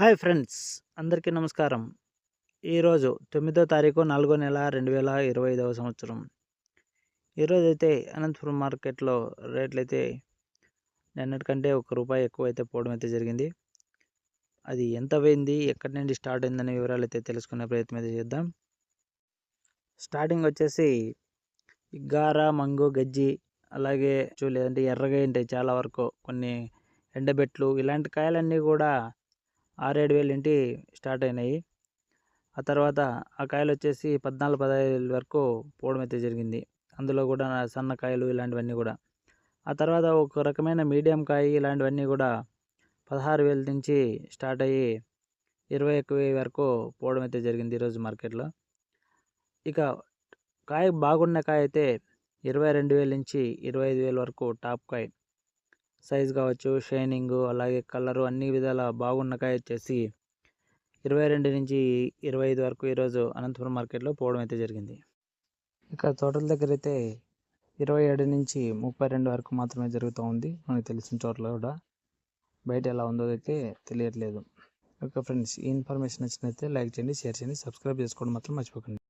Hi friends! అందరికీ నమస్కారం. ఈరోజు తొమ్మిదో తారీఖు నాలుగో నెల రెండు వేల ఇరవై ఐదవ సంవత్సరం ఈరోజు అయితే అనంతపురం మార్కెట్లో రేట్లు అయితే నిన్నటికంటే ఒక రూపాయి ఎక్కువ అయితే పోవడం అయితే జరిగింది. అది ఎంత పోయింది ఎక్కడి నుండి స్టార్ట్ అయిందనే వివరాలు అయితే తెలుసుకునే ప్రయత్నం అయితే చేద్దాం. స్టార్టింగ్ వచ్చేసి గార మంగు గజ్జి అలాగే చూ లేదంటే ఎర్రగా ఉంటాయి చాలా వరకు కొన్ని ఎండబెట్లు ఇలాంటి కాయలన్నీ కూడా ఆరేడు వేలు ఇంటి స్టార్ట్ అయినాయి. ఆ తర్వాత ఆ కాయలు వచ్చేసి పద్నాలుగు పదహైదు వేల వరకు పోవడం అయితే జరిగింది. అందులో కూడా సన్న కాయలు ఇలాంటివన్నీ కూడా. ఆ తర్వాత ఒక రకమైన మీడియం కాయ ఇలాంటివన్నీ కూడా పదహారు వేల నుంచి స్టార్ట్ అయ్యి ఇరవై ఒక్క వెయ్యి వరకు పోవడం అయితే జరిగింది ఈరోజు మార్కెట్లో. ఇక కాయ బాగున్న కాయ అయితే ఇరవై రెండు వేల నుంచి ఇరవై ఐదు వేల వరకు టాప్ కాయ. సైజ్ కావచ్చు షైనింగ్ అలాగే కలరు అన్ని విధాల బాగున్న కాయ వచ్చేసి ఇరవై రెండు నుంచి ఇరవై ఐదు వరకు ఈరోజు అనంతపురం మార్కెట్లో పోవడం అయితే జరిగింది. ఇక తోటల దగ్గర అయితే ఇరవై ఏడు నుంచి ముప్పై రెండు వరకు మాత్రమే జరుగుతూ ఉంది. మనకు తెలిసిన చోట్ల కూడా బయట ఎలా ఉందో అయితే తెలియట్లేదు. ఓకే ఫ్రెండ్స్ ఈ ఇన్ఫర్మేషన్ నచ్చినైతే లైక్ చేయండి షేర్ చేయండి సబ్స్క్రైబ్ చేసుకోవడం మాత్రం మర్చిపోకండి.